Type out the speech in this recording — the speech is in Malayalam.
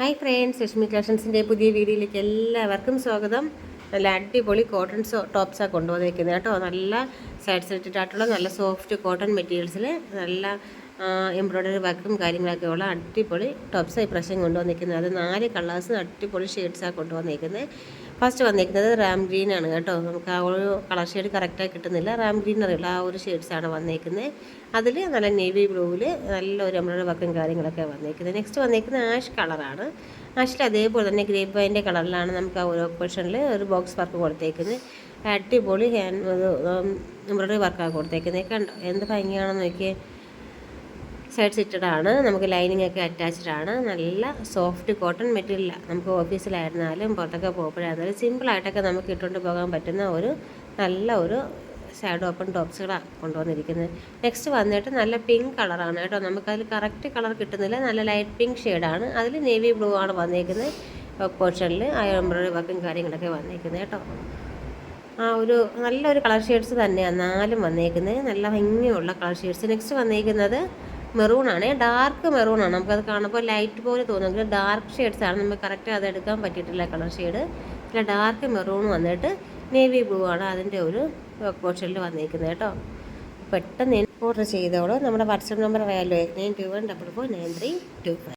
ഹായ് ഫ്രണ്ട്സ് ലക്ഷ്മി കളക്ഷൻസിന്റെ പുതിയ വീഡിയോയിലേക്ക് എല്ലാവർക്കും സ്വാഗതം. നല്ല അടിപൊളി കോട്ടൺ സോ ടോപ്സാണ് കൊണ്ടുവന്നിരിക്കുന്നത് കേട്ടോ. നല്ല സൈഡ് സെറ്റിട്ടായിട്ടുള്ള നല്ല സോഫ്റ്റ് കോട്ടൺ മെറ്റീരിയൽസിൽ നല്ല എംബ്രോയ്ഡറി വർക്കും കാര്യങ്ങളൊക്കെ ഉള്ള അടിപൊളി ടോപ്സാണ് ഇപ്രാവശ്യം കൊണ്ടുവന്നിരിക്കുന്നത്. അത് നാല് കളേഴ്സ് അടിപൊളി ഷെയ്ഡ്സാണ് കൊണ്ടുവന്നിരിക്കുന്നത്. ഫസ്റ്റ് വന്നിരിക്കുന്നത് റാം ഗ്രീൻ ആണ് കേട്ടോ. നമുക്ക് ആ ഒരു കളർ ഷെയ്ഡ് കറക്റ്റായി കിട്ടുന്നില്ല. റാം ഗ്രീൻ അറിയില്ല ആ ഒരു ഷെയ്ഡ്സാണ് വന്നിരിക്കുന്നത്. അതിൽ നല്ല നേവി ബ്ലൂവിൽ നല്ലൊരു നമ്മളുടെ വർക്കും കാര്യങ്ങളൊക്കെ വന്നിരിക്കുന്നത്. നെക്സ്റ്റ് വന്നിരിക്കുന്നത് ആഷ് കളറാണ് ആഷിൽ അതേപോലെ തന്നെ ഗ്രേപ്പ് വൈന്റെ കളറിലാണ് നമുക്ക് ആ ഒരു പോർഷനിൽ ഒരു ബോക്സ് വർക്ക് കൊടുത്തേക്കുന്നത്. അടിപൊളി ഹാൻഡ് എംബ്രോയ്ഡറി വർക്കാണ് കൊടുത്തേക്കുന്നത്. കണ്ടോ? എന്ത് ഭംഗിയാണെന്ന് നോക്കിയേ. സൈഡ് സിറ്റഡാണ് നമുക്ക് ലൈനിങ് ഒക്കെ അറ്റാച്ച്ഡ് ആണ്. നല്ല സോഫ്റ്റ് കോട്ടൺ മെറ്റീരിയലാണ് നമുക്ക് ഓഫീസിലായിരുന്നാലും പുറത്തൊക്കെ പോകുമ്പോഴായിരുന്നാലും സിമ്പിളായിട്ടൊക്കെ നമുക്ക് ഇട്ടുകൊണ്ട് പോകാൻ പറ്റുന്ന ഒരു നല്ല ഒരു സൈഡ് ഓപ്പൺ ടോപ്സുകളാണ് കൊണ്ടുവന്നിരിക്കുന്നത്. നെക്സ്റ്റ് വന്നിട്ട് നല്ല പിങ്ക് കളറാണ് കേട്ടോ. നമുക്കതിൽ കറക്റ്റ് കളർ കിട്ടുന്നില്ല. നല്ല ലൈറ്റ് പിങ്ക് ഷെയ്ഡാണ് അതിൽ നേവി ബ്ലൂ ആണ് വന്നിരിക്കുന്നത്. പോർഷനിൽ ആ എംബ്രോയിഡറി വർക്കും കാര്യങ്ങളൊക്കെ വന്നിരിക്കുന്നത് കേട്ടോ. ആ ഒരു നല്ലൊരു കളർ ഷെയ്ഡ്സ് തന്നെയാണ് നാലും വന്നേക്കുന്നത് നല്ല ഭംഗിയുള്ള കളർ ഷെയ്ഡ്സ് നെക്സ്റ്റ് വന്നേക്കുന്നത് മെറൂൺ ആണ്. ഡാർക്ക് മെറൂൺ ആണ്. നമുക്കത് കാണുമ്പോൾ ലൈറ്റ് പോലെ തോന്നുമെങ്കിൽ ഡാർക്ക് ഷെയ്ഡ്സ് ആണ്. നമുക്ക് കറക്റ്റ് അത് എടുക്കാൻ പറ്റിയിട്ടില്ല കളർ ഷെയ്ഡ് പിന്നെ ഡാർക്ക് മെറൂൺ വന്നിട്ട് നേവി ബ്ലൂ ആണ് അതിന്റെ ഒരു പോർഷനിൽ വന്നിരിക്കുന്നത് കേട്ടോ. പെട്ടെന്ന് ഓർഡർ ചെയ്തോളൂ. നമ്മുടെ വാട്സപ്പ് നമ്പർ അറിയാമല്ലോ nine two one double four nine three two five